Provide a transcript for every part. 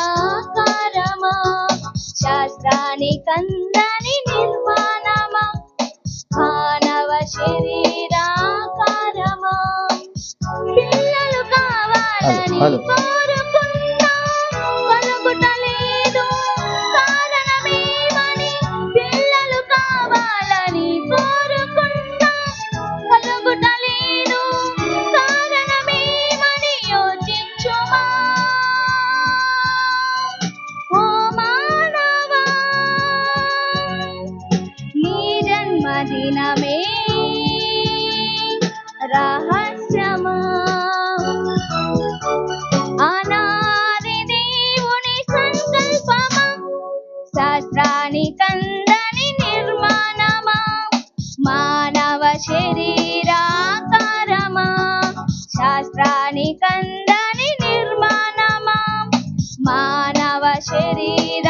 శరీరాకారమా శాస్త్రాని కందని నిర్మాణమా? మానవ శరీరాకారమా? పిల్లలు కావాలని శరీరాకారమా? శాస్త్రానికందని నిర్మాణమా? మానవ శరీర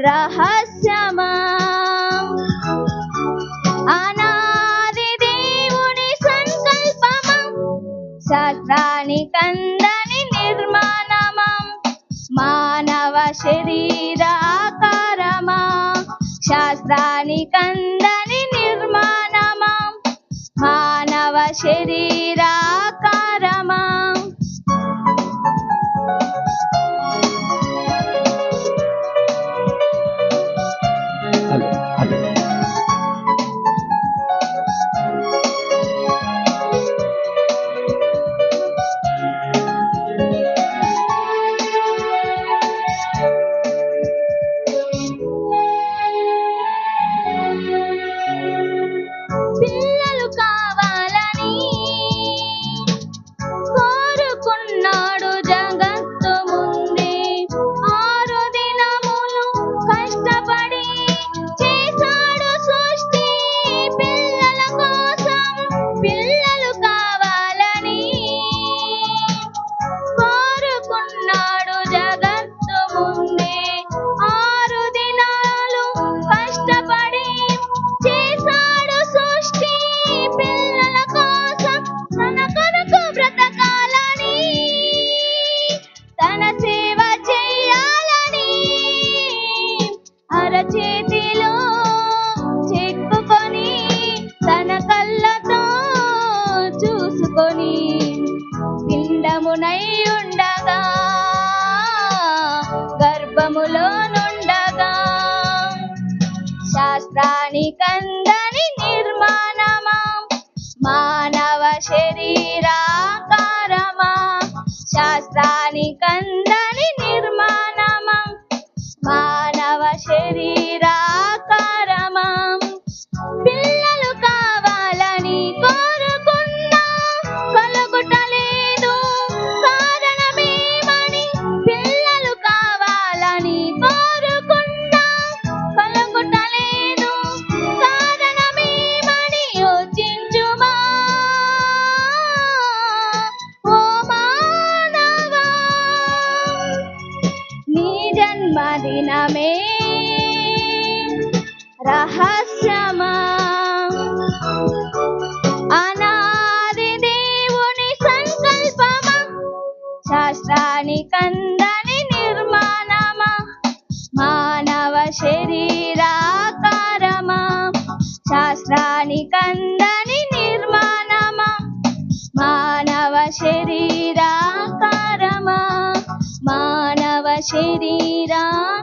రహస్యమా? అనాది దేవుని సంకల్పమా? సత్రాని కందని నిర్మాణమా? మానవ శరీరాకారమా శాస్త్రాని కందని నిర్మాణమా? మానవ శరీర గర్భమునై ఉండగా గర్భములో నుండగా శాస్త్రాని కందని నిర్మాణమా మానవ శరీరాకారమా శాస్త్రాని కంద జన్మదినమే రహస్యమా? అనాది దేవుని సంకల్పమా? శాస్త్రాని కందని నిర్మాణమా? మానవ శరీరాకారమా? శాస్త్రాని కందని నిర్మాణమా? మానవ శరీర మానవ శరీరాకారమా